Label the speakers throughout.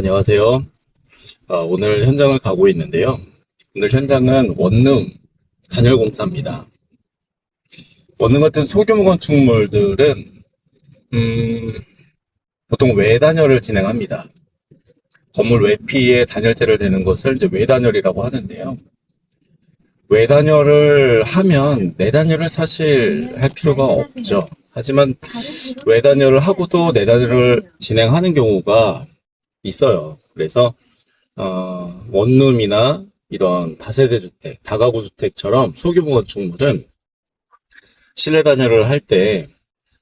Speaker 1: 안녕하세요. 아, 오늘 현장을 가고 있는데요. 오늘 현장은 원룸 단열 공사입니다. 원룸 같은 소규모 건축물들은 음, 보통 외단열을 진행합니다. 건물 외피에 단열재를 대는 것을 이제 외단열이라고 하는데요. 외단열을 하면 내단열을 사실 할 필요가 없죠. 하지만 외단열을 하고도 내단열을 진행하는 경우가 있어요. 그래서 어, 원룸이나 이런 다세대 주택, 다가구 주택처럼 소규모 건축물은 실내 단열을 할때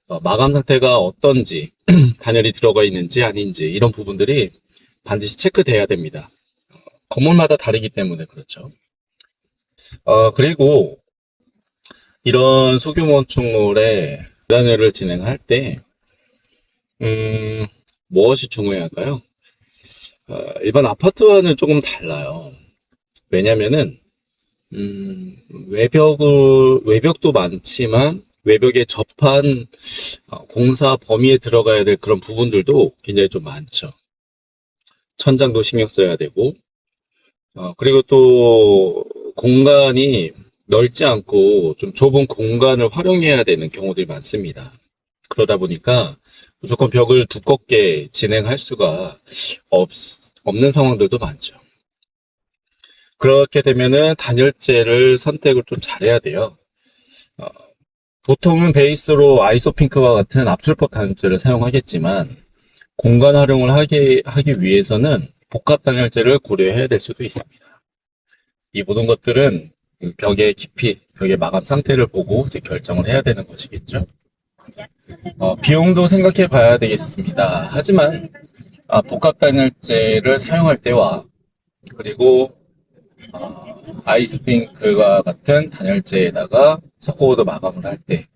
Speaker 1: 어, 마감 상태가 어떤지, 단열이 들어가 있는지 아닌지 이런 부분들이 반드시 체크돼야 됩니다. 어, 건물마다 다르기 때문에 그렇죠. 어, 그리고 이런 소규모 건축물의 단열을 진행할 때 음, 무엇이 중요할까요? 어, 일반 아파트와는 조금 달라요. 왜냐면은, 음, 외벽을, 외벽도 많지만, 외벽에 접한 어, 공사 범위에 들어가야 될 그런 부분들도 굉장히 좀 많죠. 천장도 신경 써야 되고, 어, 그리고 또, 공간이 넓지 않고 좀 좁은 공간을 활용해야 되는 경우들이 많습니다. 그러다 보니까 무조건 벽을 두껍게 진행할 수가 없, 없는 상황들도 많죠. 그렇게 되면은 단열재를 선택을 좀 잘해야 돼요. 어, 보통은 베이스로 아이소핑크와 같은 압출법 단열재를 사용하겠지만 공간 활용을 하기, 하기 위해서는 복합 단열재를 고려해야 될 수도 있습니다. 이 모든 것들은 벽의 깊이, 벽의 마감 상태를 보고 이제 결정을 해야 되는 것이겠죠. 어, 비용도 생각해 봐야 되겠습니다. 하지만 아, 복합 단열재를 사용할 때와 그리고 어, 아이스핑크와 같은 단열재에다가 석고보드 마감을 할 때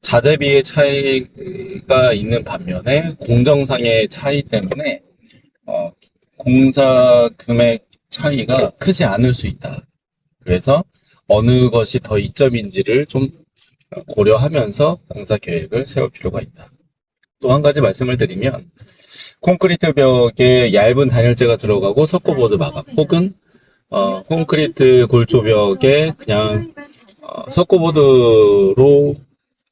Speaker 1: 자재비의 차이가 있는 반면에 공정상의 차이 때문에 어, 공사 금액 차이가 크지 않을 수 있다. 그래서 어느 것이 더 이점인지를 좀 고려하면서 공사 계획을 세울 필요가 있다. 또 한 가지 말씀을 드리면 콘크리트 벽에 얇은 단열재가 들어가고 석고보드 마감 혹은 어, 콘크리트 골조벽에 그냥 어, 석고보드로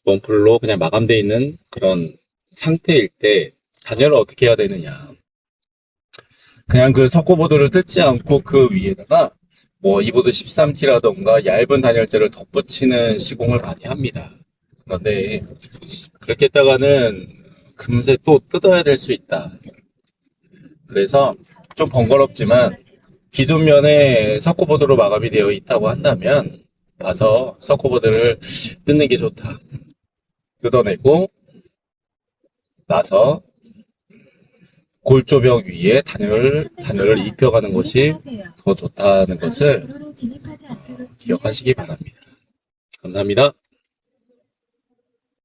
Speaker 1: 원풀로 그냥 마감되어 있는 그런 상태일 때 단열을 어떻게 해야 되느냐 그냥 그 석고보드를 뜯지 않고 그 위에다가 뭐 이보드 13T라던가 얇은 단열재를 덧붙이는 시공을 많이 합니다. 그런데 그렇게 했다가는 금세 또 뜯어야 될 수 있다. 그래서 좀 번거롭지만 기존 면에 석고보드로 마감이 되어 있다고 한다면 와서 석고보드를 뜯는 게 좋다. 뜯어내고 나서 골조벽 위에 단열을 단열을 입혀가는 것이 더 좋다는 것을 기억하시기 바랍니다. 감사합니다.